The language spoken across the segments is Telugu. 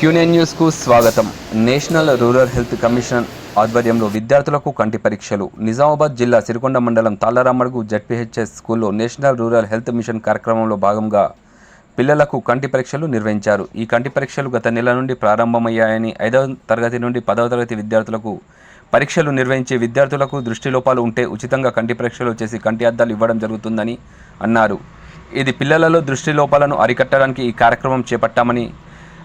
క్యూనియన్ న్యూస్కు స్వాగతం. నేషనల్ రూరల్ హెల్త్ కమిషన్ ఆధ్వర్యంలో విద్యార్థులకు కంటి పరీక్షలు. నిజామాబాద్ జిల్లా సిరికొండ మండలం తాళ్ళరామడుగు జడ్పీహెచ్ఎస్ స్కూల్లో నేషనల్ రూరల్ హెల్త్ మిషన్ కార్యక్రమంలో భాగంగా పిల్లలకు కంటి పరీక్షలు నిర్వహించారు. ఈ కంటి పరీక్షలు గత నెల నుండి ప్రారంభమయ్యాయని ఐదవ తరగతి నుండి పదవ తరగతి విద్యార్థులకు పరీక్షలు నిర్వహించే విద్యార్థులకు దృష్టి లోపాలు ఉంటే ఉచితంగా కంటి పరీక్షలు చేసి కంటి అద్దాలు ఇవ్వడం జరుగుతుందని అన్నారు. ఇది పిల్లలలో దృష్టి లోపాలను అరికట్టడానికి ఈ కార్యక్రమం చేపట్టామని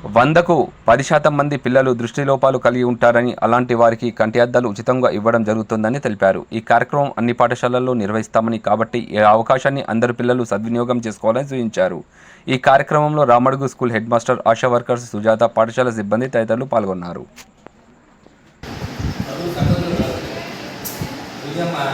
వందకు పది శాతం మంది పిల్లలు దృష్టి లోపాలు కలిగి ఉంటారని అలాంటి వారికి కంటి అద్దాలు ఉచితంగా ఇవ్వడం జరుగుతుందని తెలిపారు. ఈ కార్యక్రమం అన్ని పాఠశాలల్లో నిర్వహిస్తామని కాబట్టి ఈ అవకాశాన్ని అందరు పిల్లలు సద్వినియోగం చేసుకోవాలని సూచించారు. ఈ కార్యక్రమంలో Ramadugu school head master ASHA workers Sujatha పాఠశాల సిబ్బంది తదితరులు పాల్గొన్నారు. ఇదమ్మా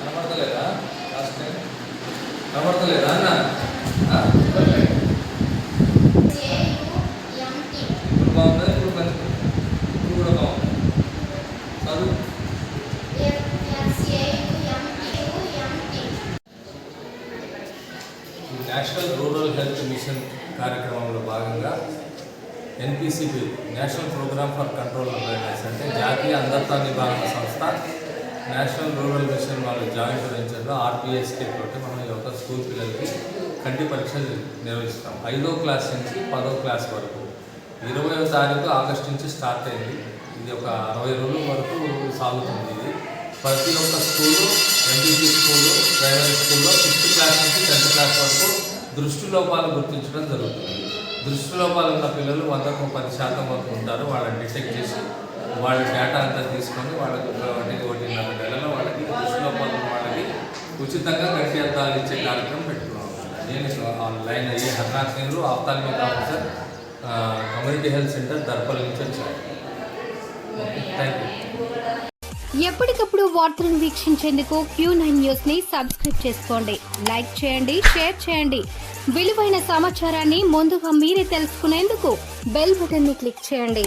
కనబడతలేదా? లాస్ట్ టైం కనబడతలేదా అన్న? ఇప్పుడు బాగుందా? ఇప్పుడు మంచి ఇప్పుడు కూడా బాగుంది? చదువు? నేషనల్ రూరల్ హెల్త్ మిషన్ కార్యక్రమంలో భాగంగా NPCB national programme for control of blindness అంటే జాతీయ అంధత్వ నివారణ సంస్థ నేషనల్ రూరల్ మిషన్ వాళ్ళు జాయింట్ వెంచర్లో ఆర్పిఎస్కే తోటి మనం ఈ యొక్క స్కూల్ పిల్లలకి కంటి పరీక్షలు నిర్వహిస్తాం. ఐదో క్లాస్ నుంచి పదో క్లాస్ వరకు. ఇరవయో తారీఖు ఆగస్ట్ నుంచి స్టార్ట్ అయింది. ఇది ఒక అరవై రోజుల వరకు సాగుతుంది ఇది. ప్రతి ఒక్క స్కూలు ఎంపీసీ స్కూలు ప్రైవేట్ స్కూల్లో ఫిఫ్త్ క్లాస్ నుంచి టెన్త్ క్లాస్ వరకు దృష్టి లోపాలు గుర్తించడం జరుగుతుంది. దృష్టి లోపాలు ఉన్న పిల్లలు వందకు పది శాతం వరకు ఉంటారు. వాళ్ళని డిటెక్ట్ చేసి వాళ్ళ డేటా అంతా తీసుకొని వాళ్ళకి ఒకటి ఒకటిన్నర నెలలో వాళ్ళకి దృష్టిలో పొందిన వాళ్ళకి ఉచితంగా గట్టి అద్దాలు ఇచ్చే కార్యక్రమం పెట్టుకున్నాం. నేను ఆన్లైన్ అయ్యి Harnath Nehru ophthalmic officer community health centre Darpal నుంచి వచ్చాను థ్యాంక్ యూ ఎప్పటికప్పుడు వార్తలను వీక్షించేందుకు క్యూ నైన్ న్యూస్ని సబ్స్క్రైబ్ చేసుకోండి. లైక్ చేయండి షేర్ చేయండి. విలువైన సమాచారాన్ని ముందుగా మీరే తెలుసుకునేందుకు బెల్ బటన్ని క్లిక్ చేయండి.